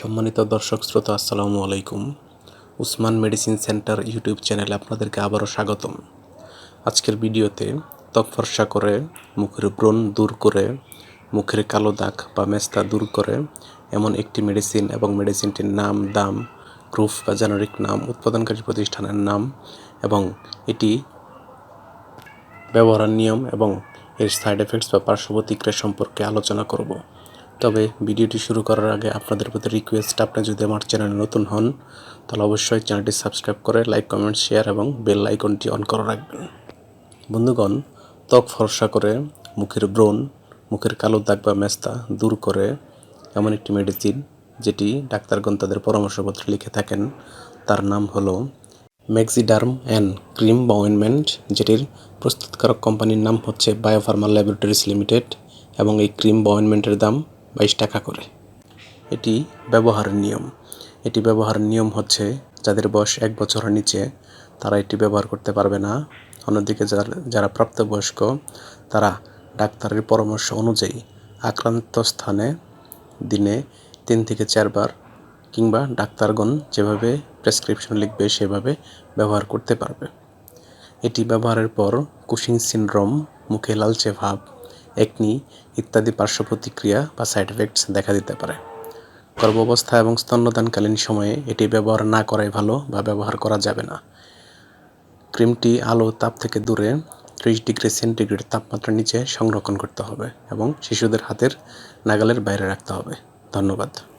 সম্মানিত দর্শক, শ্রোতা, আসসালামু আলাইকুম। উসমান মেডিসিন সেন্টার ইউটিউব চ্যানেলে আপনাদেরকে আবারও স্বাগতম। আজকের ভিডিওতে ত্বক ফর্সা করে, মুখের ব্রণ দূর করে, মুখের কালো দাগ বা মেস্তা দূর করে এমন একটি মেডিসিন এবং মেডিসিনটির নাম, দাম, গ্রুপ বা জেনারিক নাম, উৎপাদনকারী প্রতিষ্ঠানের নাম এবং এটি ব্যবহারের নিয়ম এবং এর সাইড এফেক্টস বা পার্শ্ব প্রতিক্রিয়া সম্পর্কে আলোচনা করব। তবে ভিডিওটি শুরু করার আগে আপনাদের প্রতি রিকোয়েস্ট আপনি যদি আমার চ্যানেলে নতুন হন, তাহলে অবশ্যই চ্যানেলটি সাবস্ক্রাইব করে লাইক কমেন্ট শেয়ার এবং বেল আইকনটি অন করে রাখবেন। বন্ধুগণ, ত্বক ফর্সা করে, মুখের ব্রণ, মুখের কালো দাগ বা মেস্তা দূর করে এমন একটি মেডিসিন যেটি ডাক্তারগণ তাদের পরামর্শপত্রে লিখে থাকেন। তার নাম হলো ম্যাক্সিডার্ম অ্যান্ড ক্রিম বা অয়েনমেন্ট যেটির প্রস্তুতকারক কোম্পানির নাম হচ্ছে বায়োফার্মা ল্যাবরেটরিজ লিমিটেড এবং এই ক্রিম বা অয়েনমেন্টের দাম বাইশ টাকা করে। এটি ব্যবহারের নিয়ম। এটি ব্যবহারের নিয়ম হচ্ছে, যাদের বয়স এক বছরের নিচে, তারা এটি ব্যবহার করতে পারবে না। অন্যদিকে যারা প্রাপ্তবয়স্ক, তারা ডাক্তারের পরামর্শ অনুযায়ী আক্রান্ত স্থানে দিনে তিন থেকে চারবার কিংবা ডাক্তারগণ যেভাবে প্রেসক্রিপশন লিখবে, সেভাবে ব্যবহার করতে পারবে। এটি ব্যবহারের পর কুশিং সিনড্রোম, মুখে লালচে ভাব একনি ইত্যাদি পার্শ্ব প্রতিক্রিয়া বা সাইড এফেক্টস দেখা দিতে পারে। গর্ভাবস্থা এবং স্তন্যদানকালীন সময়ে এটি ব্যবহার না করাই ভালো বা ব্যবহার করা যাবে না। ক্রিমটি আলো তাপ থেকে দূরে ত্রিশ ডিগ্রি সেন্টিগ্রেড তাপমাত্রার নিচে সংরক্ষণ করতে হবে এবং শিশুদের হাতের নাগালের বাইরে রাখতে হবে। ধন্যবাদ।